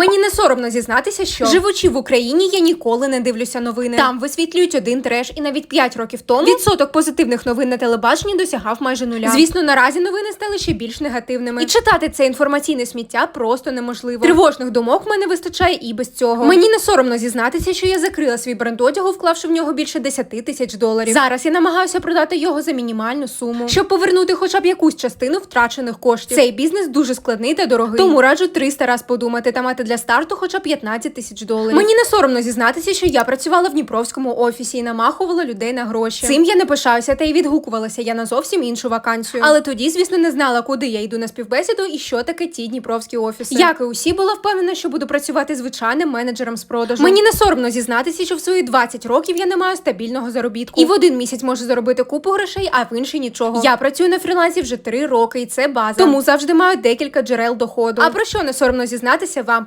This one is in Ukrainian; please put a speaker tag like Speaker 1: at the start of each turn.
Speaker 1: Мені не соромно зізнатися, що живучи в Україні, я ніколи не дивлюся новини. Там висвітлюють один треш, і навіть 5 років тому відсоток позитивних новин на телебаченні досягав майже нуля. Звісно, наразі новини стали ще більш негативними. І читати це інформаційне сміття просто неможливо. Тривожних думок в мене вистачає і без цього. Мені не соромно зізнатися, що я закрила свій бренд одягу, вклавши в нього більше 10 тисяч доларів. Зараз я намагаюся продати його за мінімальну суму, щоб повернути хоча б якусь частину втрачених коштів. Цей бізнес дуже складний та дорогий. Тому раджу 300 раз подумати та мати для старту хоча б 15 тисяч доларів. Мені не соромно зізнатися, що я працювала в Дніпровському офісі і намахувала людей на гроші. Цим я не пишаюся та й відгукувалася я на зовсім іншу вакансію. Але тоді, звісно, не знала, куди я йду на співбесіду і що таке ті дніпровські офіси. Як і усі була впевнена, що буду працювати звичайним менеджером з продажу. Мені не соромно зізнатися, що в свої 20 років я не маю стабільного заробітку. І в один місяць можу заробити купу грошей, а в інший нічого. Я працюю на фрілансі вже 3 роки, і це база. Тому завжди маю декілька джерел доходу. А про що не соромно зізнатися вам?